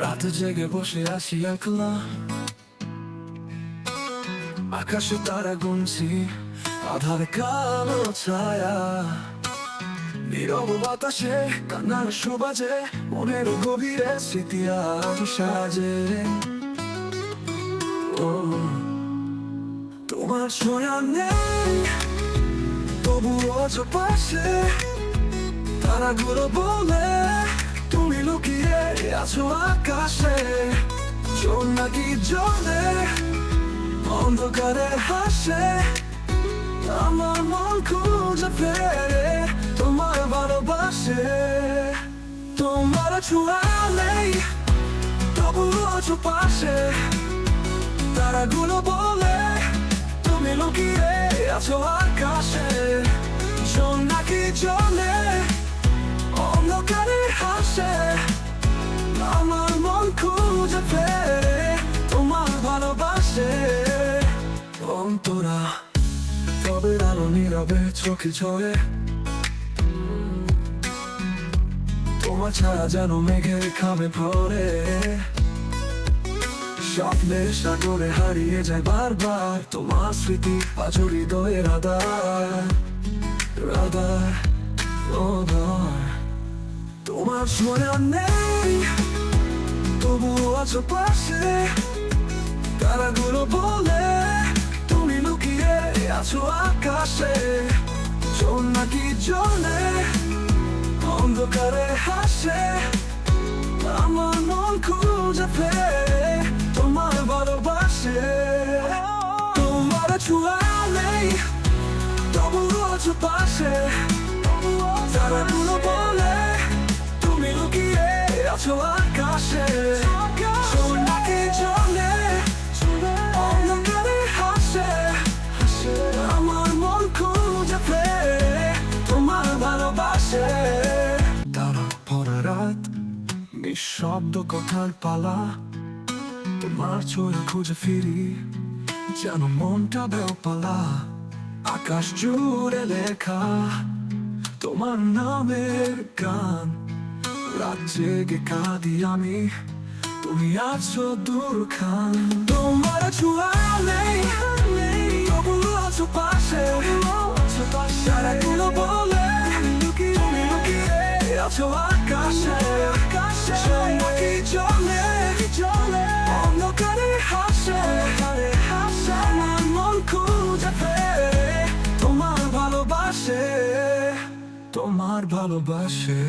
রাতে জেগে বসে আছি একলা। আকাশে তারা গুনছি, আধার কালো ছায়া। নীরব বাতাসে, কান্নার সুবাজে, মনের গভীরে স্মৃতি সাজে। ও, তোমার ছোঁয়া নেই, তবুও যে পাশে, তারাগুলো বলে লুকিয়ে আছো আকাশে চোর নাকি জলে, অন্ধকারে হাসে। আমার মন খুঁজে ফেরে, তোমার ভালোবাসে। তোমার ছোঁয়া নেই, তবুও আছো পাশে। তারাগুলো বলে, তুমি লুকিয়ে আছো আকাশে চোর নাকি জলে। তবে আলো নীরবে চোখে ঝরে তোমার ছায়া যেন মেঘের খামে ভরে স্বপ্নের সাগরে হারিয়ে যায় বারবার তোমার স্মৃতি আজ হৃদয়ের আদার রাদার ওদার তোমার ছোঁয়া নেই তবু আছো পাশে তারাগুলো বলে আছো আকাশে চোর নাকি জলে? অন্ধকারে হাসে, আমার মন খুঁজে ফেরে, তোমার ভালোবাসে। তোমার ছোঁয়া নেই, তবু আছো পাশে। তারাগুলো বলে, তুমি লুকিয়ে আছো নিঃশব্দ কথার পালা, তোমার ছোঁয়া খুঁজে ফিরি, যেন মনটা বেওপালা আকাশ জুড়ে লেখা তোমার নামের গান, রাত জেগে কাঁদি আমি, তুমি আছো দূর খান তোমার ছোঁয়া নেই, তবু আছো পাশে বলে তুমি লুকিয়ে আছো আমার ভালোবাসে।